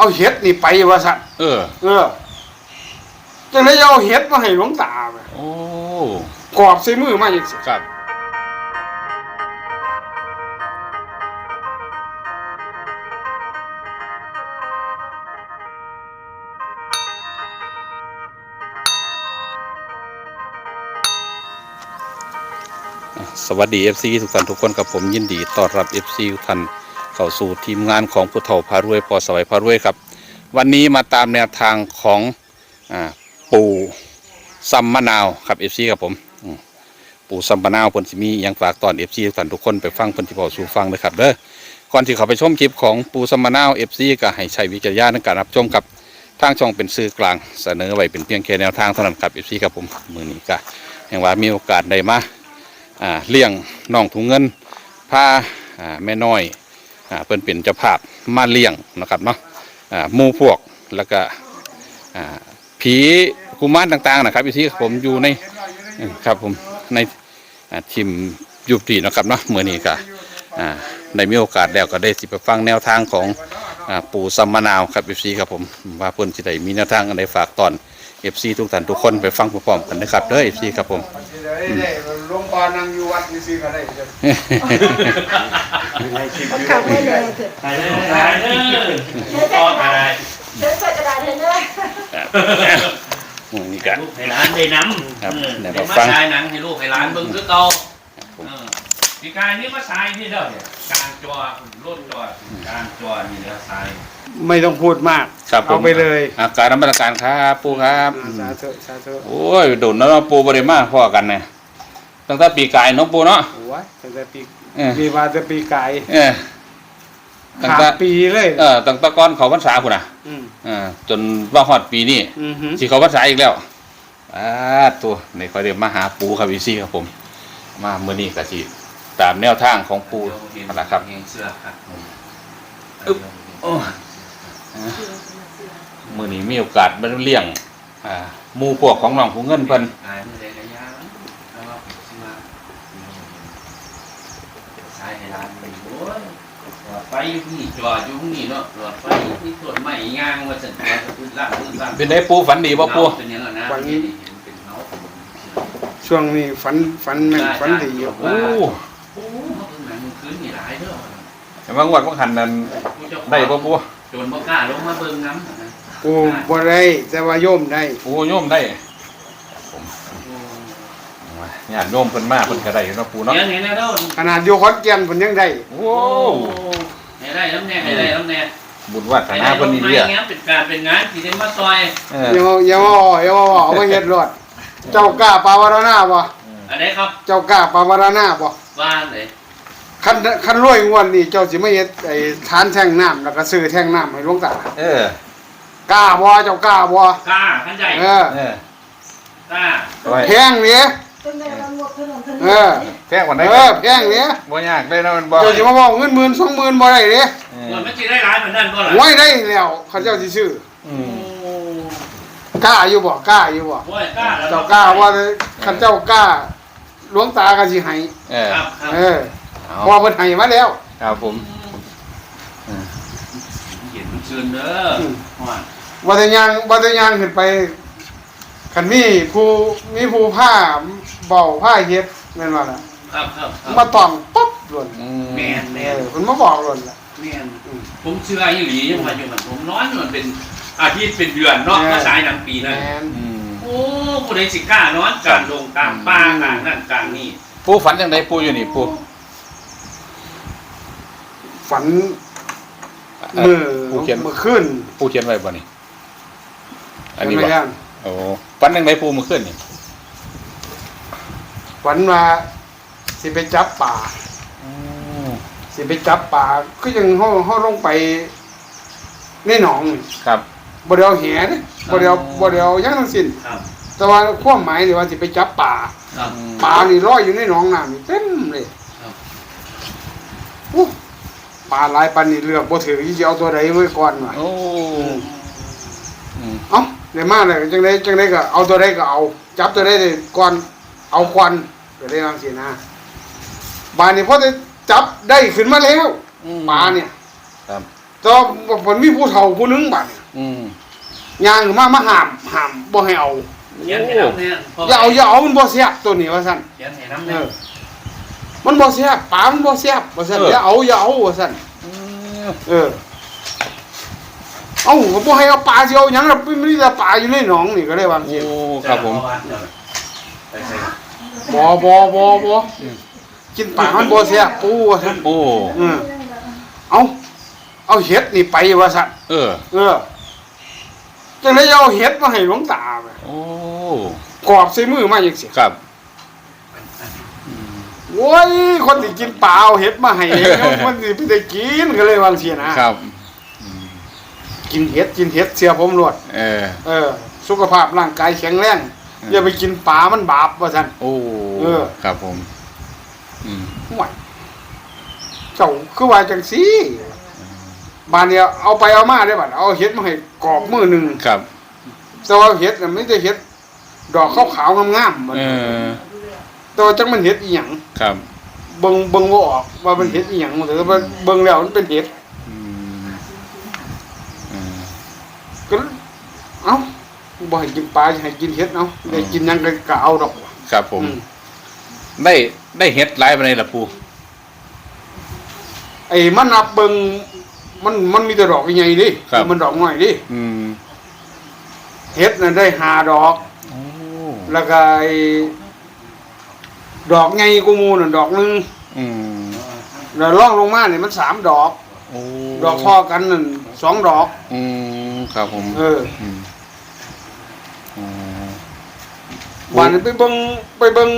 เอาเห็ดนี่ไปว่าสัตว์เออ เออจังไดเอาเห็ดมาให้หลวงตาไปโอ้กรอบใส่มือมาอีกสิครับสวัสดี FC ทุกท่านทุกคนกับผมยินดีต้อนรับ FC ทุกท่าน เข้าสู่ทีมงานของผู้เฒ่าพารวยพอสวัยพารวยครับ วันนี้มาตามแนวทางของอปู่ซัมมะนาวครับ FC ครับผมปู่ซัมมะนาวเพิ่นสิมียังฝากตอน FC ทุกท่านทุกคนไปฟังเพิ่นสิบอสู่ฟังเลยครับเด้อก่อนที่เขาไปชมคลิปของปู่ซัมมะนาว FC ก็ให้ใช้วิจารณญาณในการรับชมกับทางช่องเป็นสื่อกลางเสนอไว้เป็นเพียงแค่แนวทางเท่านั้นครับ FC ครับผมมือนี้ก็แห่งว่ามีโอกาสได้มาเลี้ยงน้องถุงเงินพาแม่น้อย อ่าเพิ่นเป็นเจ้าภาพมาเลี้ยงนะครับเนาะอ่าหมู่พวกแล้วก็อ่าผีกุมารต่างๆนะครับที่ผมอยู่ในอืมครับผมในอ่าทีมยุบดีนะครับเนาะเมื่อนี้ก็อ่าได้มีโอกาสแล้วก็ได้สิไปฟังแนวทางของอ่าปู่สัมมะนาวครับเอฟซีครับผมว่าเพิ่นสิได้มีแนวทางอะไรฝากตอนเอฟซีทุกท่านทุกคนไปฟังพร้อมๆกันนะครับเด้อเอฟซีครับผมหลวงพ่อนั่งอยู่วัดนี่สิก็ได้ จ้ะขับไม่เลยเถอะถ่ายเลยถ่ายเลยก็ถ่ายเดินใส่กระดาษเห็นเลยมื้อนี้ก็ลูกให้ร้านได้น้ำครับเออเดี๋ยวเดี๋ยวเรามาฟังฉายหนังให้ลูกให้ร้านเบิ่งคือเก่าผมเออมีการนี่มาฉายนี่เด้อเนี่ยการจอรถจอการจอนี่เด้อฉายไม่ต้องพูดมากครับผมเอาไปเลยอาการน้ำมันการครับปูครับอ่าสาธุสาธุโอ้ยโดนแล้วเนาะปูบริมาพ่อกันเนี่ยตั้งแต่ปีกายเน้องปูเนาะโอ้ยตั้งแต่ปี เออ มีมาแต่ปีไก่เออ ตั้งขาแต่ดปีเลยเออตั้งแต่ก่อนเขาพรรษาพุ่นน่ะอืมเออจนว่าฮอดปีนี้อือหือสิเขาพรรษาอีกแล้วอ่าตัวในคอยเดียวมาหาปูครับอีซี่ครับผม มาเมื่อนี้ก็สิตามแนวทางของปูเดี๋ยวเห็นนั่นแหละครับเห็นเสื้อครับอึ๊บโอ้ มื่อนี้มีโอกาสมาเลี้ยงอ่าหมู่พวกของน้องผู้เงินเพิ่นตายมื้อ ไฟอยู่นี่จออยู่นี่เนาะหลอดไฟที่ต้นไม้ย่างว่าซั่นแต่พื้นล่างพื้นล่างเป็นได้ปูฝันดีบ่ปูเป็นยังไงนะเห็นเป็นเงาช่วงนี้ฝันฝันแม่นฝันดีอยู่โอ้โอ้เขาเพิ่งหนังคืนนี่หลายเด้อแต่บางวันบางหันนั้นได้บ่ปูโจนบ่กล้าลงมาเบิ่งน้ำนะกูบ่ได้แต่ว่าโยมได้ปูโยมได้ญาติโยมเพิ่นมาเพิ่นก็ได้อยู่เนาะปูเนาะเดี๋ยวนี้นะเด้อขนาดอยู่ขอนแก่นเพิ่นยังได้โอ้ให้ ได้น้ำแน่ให้ได้น้ำแน่บุญวาสให้นาได้ลเพิ่นงนี่มาเรียอย่างเงี้ยเป็นการเป็นงานที่ได้มาซอยเอออย่าอย่าว่าอย่าว่าเอามาเฮ็ดรอดเจ้ากล้าปาวารณาบ่อันไหนครับ เจ้ากล้าปาวารณาบ่ว่าเลยคันคันรวยงวดนี่เจ้าสิมาเฮ็ดไอ้ทานแท่งน้ำแล้วก็ซื้อแท่งน้ำให้หลวงตาเออกล้าบ่เจ้ากล้าบ่กล้าขันใหญ่เออเออกล้าไว้แพงนี่ ต้นแม่เราหมดขนมขนมเออ แพงกว่าไหนเออแพงนี่บ่ยากได้เนาะมันบ่เจ้าสิมาบอกเงินหมื่นสองหมื่นบ่ได้เด้เอส่วอนมันจะได้ร้ายเหมือนนั่นก็ล่ะหวยได้แล้วเขาเจ้าสิซื้ออืโอ้มกล้าอยู่บ่กล้าอยู่บ่โอ้ยกล้าแล้วเจ้ากล้าว่าคันเจ้ากล้าหลวงตาก็สิให้เออครับครับเออเอาเพราะว่าเพิ่นให้มาแล้ว ครับผมเห็นมันเชิญเด้อว่าบ่ได้ย่างบ่ได้ย่างขึ้นไปคันมีผู้มีผู้ผ้า เบาผ้าเฮ็ดแม่นว่าล่ะครับครับครับมาตองปั๊บหล่นอืแม่นเอแม่นอเพิ่นมาบอกหล่นล่ะ แม่นผมเชื่ออีหลียังว่าอยู่มันผมนอนอยู่มันเป็นอาทิตย์เป็นเดือนเนาะมาฉายหนังปีนั้นแม่น อืมโอ้ผู้ใดสิกล้านอนกลางดงกลางป่ากลางนั่นกลางนี่ปูฝันจังไดปูอยู่นี่ปูฝันเอ่อมือปูเขียนมือขึ้นปูเขียนไว้บ่นี่อันนี้ไม่บ่ย่างโอ้ฝันจังไดปูเมื่อคืนนี่ ฝันว่าสิไปจับป่า อืมสิไปจับป่าก็ยังเฮาเฮาลงไปในหนองนี่ครับ บ่ได้เอาแหเด้บ่ได้เอาบ่ได้เอาหยังทั้งสิ้น ครับแต่ว่าความหมายนี่ว่าสิไปจับป่าครับปลานี่ลอยอยู่ในหนองน้ำนี่เต็มเลยครับโอ้ปลาหลายปันนี่เลือกบ่ถือที่จะเอาตัวใดไว้ก่อนว่ะโอ้อืมเอ้าได้มาเลยจังได๋จังได๋ก็เอาตัวใดก็เอา จับตัวใดได้ก่อน เอาควันก็ได้จังซี่นะบานนี้พอได้จับได้ขึ้นมาแล้วปลาเนี่ยครับแตอนผลมีผู้เฒ่าผู้หนึงบัดเนี่ยอืมย่างขึ้นมามาห้ามห้ามบ่ให้เอาเขียนให้น้ำเนี่ยอย่าเอาอย่าเอามันบ่แซ่บตัวนี้ว่าซั่นเขียนให้น้ำเอเนี่ยอมันบ่แซ่บปลามันบ่แซ่บว่าซั่นอย่าเอาอย่าเอาว่าซั่นเออ เอาก็บ่ให้เอาปลาสิเอาหยังล่ะมันมีแต่ปลาอยู่ในหนองนี่ก็เลยว่าโอ้ครับผม ไปใส่ บ่บ่บ่บ่กินปลามันบ่แซ่บปูว่าซั่นโอ้เออเอาเอาเห็ดนี่ไปว่าซั่นเออ เออจังได๋เอาเห็ดมาให้หลวงตาไปโอ้ กรอบใส่มือมาจังซี่ครับโอ้ยคนที่กินปลาเอาเห็ดมาให้มันสิไปได้กินก็เลยว่าซี่นะครับ กินเห็ดกินเห็ดเสียผมรวดเออ เออ สุขภาพร่างกายแข็งแรง อืมอย่าไปกินปลามันบาปว่าซั่นโอ้เออ ครับผม อืมห่วยเจ้าคือว่าจังซี่บานเดียวเอาไปเอามาได้บัดเอาเห็ดมาให้กรอบมือหนึงครับ แต่ว่าเห็ดน่ะไม่ได้เห็ด ดอกขาวๆงามๆมันเออ แต่ว่าจังมันเห็ดอีหยังครับ เบิ่งเบิ่งบ่ออกว่ามันเห็ดอีหยังแต่ว่าเบิ่งแล้วมันเป็นเห็ด อืมอืม ก็เอ้า บ่ให้กินปลาให้กินเห็ดเนาะได้กินหยังก็ก็เอาดอกว่ะครับผม อืมได้ได้เฮ็ดหลายปานใดล่ะปูไอ้มันนับเบิ่งมันมันมีแต่ดอกใหญ่ๆดิมันดอกน้อยดิอืมเห็ดน่ะได้ห้าดอก โอ้แล้วก็ไอ้ดอกใหญ่กูมูน่ะดอกหนึงอืมแล้วร่องลงมาเนี่ยมันสามดอก โอ้ดอกพอกันนั่นสองดอก อืมครับผมเอออืมอ๋อ บ้านนี้ไปเบิ่งไปเบิ่ง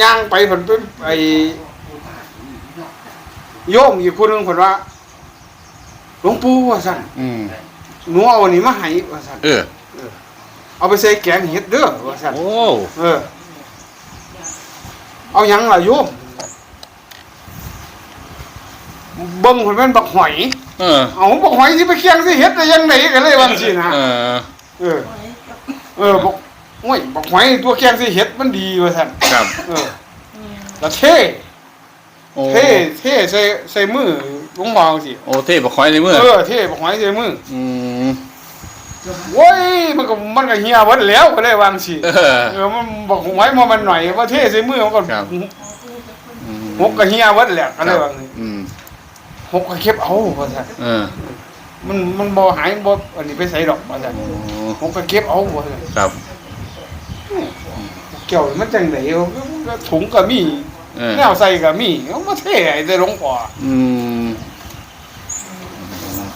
ย่างไปเพิ่นไปไอ้โยมอีกคนหนึงเพิ่นว่าหลวงปู่ว่าซั่นอืมหนูเอาอันนี้มาให้ว่าซั่นเออ เอาไปใส่แกงเห็ดเด้อว่าซั่นโอ้เออ เอาหยังล่ะโยมเบิ่งเพิ่นเป็นบักหอยเออเอาบักหอยสิไปเคียงสิเฮ็ดได้ยังไงก็เลยว่าสินะเออ เออเออบอก โอ้ยบอกหอยตัวเคียงสิเฮ็ดมันดีว่าซั่นครับเออแล้วเท่โอ้เท่เท่ใส่ใส่มือลงมองสิโอ้เทพบ่คอยในมือเออเท่บอกหอยใส่มืออืมโอ้ยมันก็มันก็เหี่ยเบิดแล้วก็เลยวาจังสิเออ เออมันบอกหอยมามันหน่อยว่าเท่ใส่มือมันก็ครับ อืมหกก็เหี่ยเบิดแล้วก็เลยว่าจังซี่อืมหกก็เก็บเอาว่าซั่นเออมันมันบ่หายบ่อันนี้ไปใส่ดอกว่าซั่นโอ้หกก็เก็บเอาว่าซั่นครับ เกี่ยวมันจังได๋ถุงก็มีเออแนวใส่ก็มีเอามาเท่ให้ได้หลวงพ่ออืม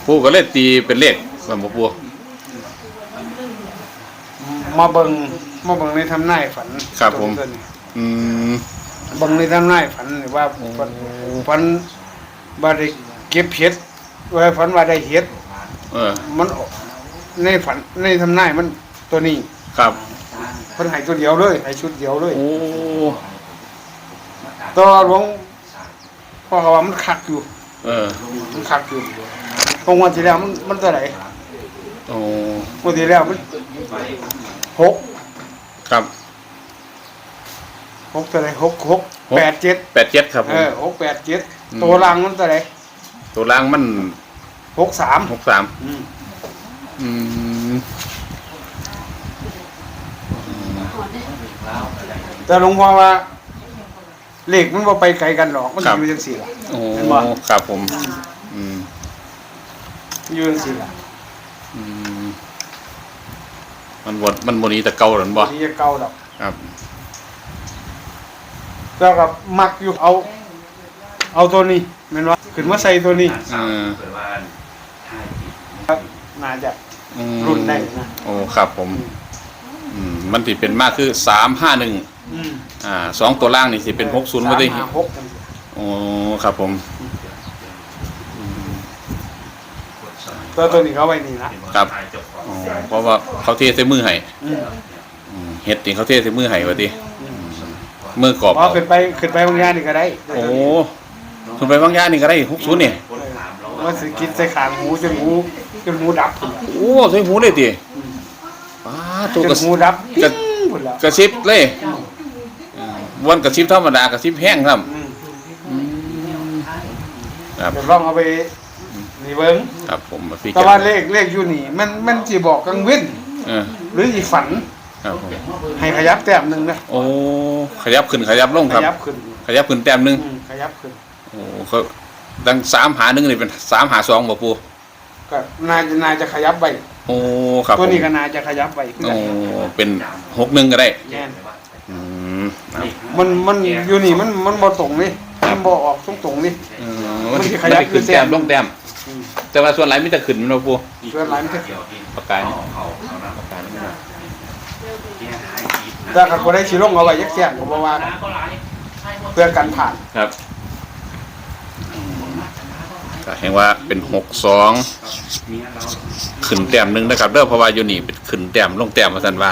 ปูก็เลยตีเป็นเลขสมบูปูมาเบิ่งมาเบิ่งในทำนายฝันครับผมต้นๆนี่อืม เบิ่งในทำนายฝันนี่ว่าฝันฝันว่าได้เก็บเห็ดว่าฝันว่าได้เห็ดเออ มันออกในฝันในทำนายมันตัวนี้ ครับ เพิ่นให้ตัวเดียวเลยให้ชุดเดียวเลยโอ้ตัวหลวงพ่อก็ว่ามันคักอยู่เออมันคักอยู่เพราะงวันที่แล้วมันมันเท่าไหร่โอ้งวันที่แล้วมันหกครับ หกเท่าไหร่หกหกหก แปดเจ็ดแปดเจ็ดครับผเอม อหกแปดเจ็ดอืม ตัวรังมันเท่าไหร่ตัวล่างมันหกสามหกสามอืมอืม แต่หลวงพ่อว่าเลขมันบ่ไปไกลกันหรอกมันอยู่จังสี่ล่ะโอ้เห็นบ่ครับผม อืมอยู่จังสี่ล่ะอืมมันบนมันบนนี้แต่เก่าหรือบ่ที่จะเก่าดอกครับแต่ก็มักอยู่เอา เอาตัวนี้แม่นว่าขึ้นมาใส่ตัวนี้เออเปิดว่าถ่ายผิดครับน่าจะอืมรุ่นได้นะโอ้ครับผมอื มมันสิเป็นมากคือสามห้าหนึ่งอืมอ่าสองตัวล่างนี่สิเป็นหกศูนย์มาดิสามห้าหกจังซี่โอ้ครับผม ตัวตัวนี้เขาไว้นี่นะครับ อ๋อเพราะว่าเขาเทใส่มือให้อืมอืมเฮ็ดนี่เขาเทใส่มือให้ว่าติมือกรอบพอขึ้นไปขึ้นไปบางอย่างนี่ก็ได้โอ้คุณไปบางย่านนี่ก็ได้หกศูนย์นี่ว่าสิกินใส่ขางหูจนหูจนหูดับพุ่นล่ะโอ้ใส่หูเลยติ ป้าตัวจกระนหูดับปิ้งพุ่นแล้วกระซิบเลยอืมวันกระซิบธรรมดากระซิบแห้งครับอืมครับ เดี๋ยวลองเอาไปนี่เบิ่งครับผมมาพิแต่จารว่าณาเลขเลขอยู่นี่ มันมันสิบอกกลางเว้นเออหรือสิฝันครับผมให้ขยับแต้มหนึงนะโอ้ขยับขึ้นขยับลงขครับ ยับขึ้นขยับขึ้นแต้มหนึงอืมขยับขึ้น โอ้เขาดังสามหาหนึ่งนี่เป็นสามหาสองบ่ปูก็น่าจะน่าจะขยับไป โอ้ครับตัวนี้ผมก็น่าจะขยับไปคือโอ้กันเป็นหกหนึ่งก็ได้แม่นอืมครับมันมันอยู่นี่มันมันบ่ตรงนี่มันบ่ออกตรงตรงๆนี่เออมันมันสิสิขยับขึ้นคือแต้แต้มมลงแต้มอืมแต่ว่าส่วนไหนมีแต่ขึ้นมันบ่ปูเพื่อนหลายมันจะปากกานี่ปากกานี่แต่ก็บ่ได้สิลงเอาไว้ยักแซงก็บ่ว่ากันเพื่อกันผ่านครับ ก็เห็นว่าเป็นหกสองขึ้นแต้มหนึ่งนะครับเด้อเพราะว่าอยู่นี่เป็นขึ้นแต้มลงแต้มมาสันว่า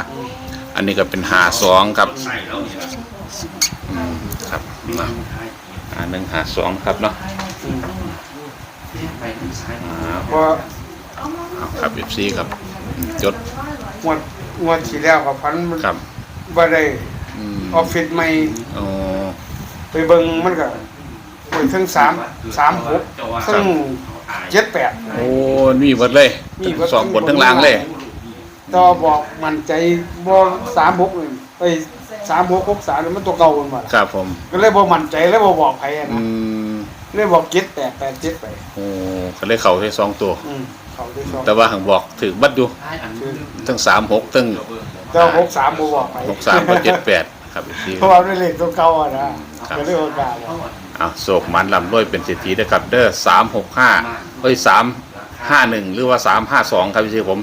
อันนี้ก็เป็นหาสองครับอืมครับมาหาหนึ่งหาสองครับเนาะอืมอ่าเพราะเอาครับเอฟซีครับอืมจดงวดงวดที่แล้วก็พันมันครับบ่ได้อืมออฟฟิศใหม่โอ้ไปเบิ่งมันก็ โอ้ยทั้งสามสามหกทั้งเจ็ดแปดโอ้มีหมดเลยมีเบิดสองบนทั้งล่างเลยต่อบอกมั่นใจบ่สามหกเลยไปสามหกหกสามนี่มันตัวเก่ากันหมดครับผม ก็เลยบ่มั่นใจเลยบ่บอกใครอะอืนะมเลยบอกเจ็ดแปดแปดเจ็ดไปโอ้ก็เลยเข่าที่สองตัวอืมเขาที่สองแต่ว่าหังบอกถือบัดอยู่ทั้งสามหกทั้งเจ้าหกสามบ่บอกไปหกสามกับเจ็ดแปด ครับเอฟซีเพราะว่าด้วยเลขตัวเก่าอะนะครับก็เลยโอกาสว่าเอาโศกหมันลำด้วยเป็นเศรษฐีนะครับเด้อสามหกห้าเอ้ยสามห้าหนึ่งหรือว่าสามห้าสองครับพี่ผม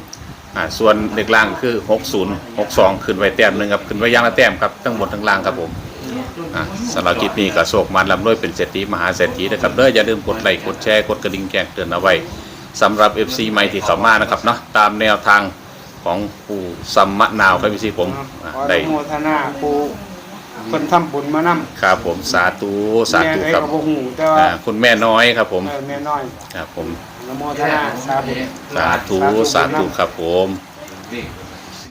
อ่าส่วนเด็กล่างคือหกศูนย์หกสองขึ้นไว้แต้มหนึ่งครับขึ้นไว้ย่างละแต้มครับทั้งหมดทั้งล่างครับผมอ่าสำหรับคลิปนี้ก็โศกหมันลำด้วยเป็นเศรษฐีมหาเศรษฐีนะครับเด้ออย่าลืมกดไลค์กดแชร์กดกระดิ่งแจ้งเตือนเอาไว้สำหรับ FC ใหม่ที่เข้ามานะครับเนาะตามแนวทาง ของปู่สัมมะนาวครับพี่ผมอ่าขออได้นุโมทนาครูเพิ่นทำบุญมานำครับผมสาธุสาธุแม่ครับก็บ่ฮู้แต่ว่าอ่าคุณแม่น้อยครับผมเออแม่น้อยครับผมอนุโมทนาสาธุ สาธุสาธุครับผมนี่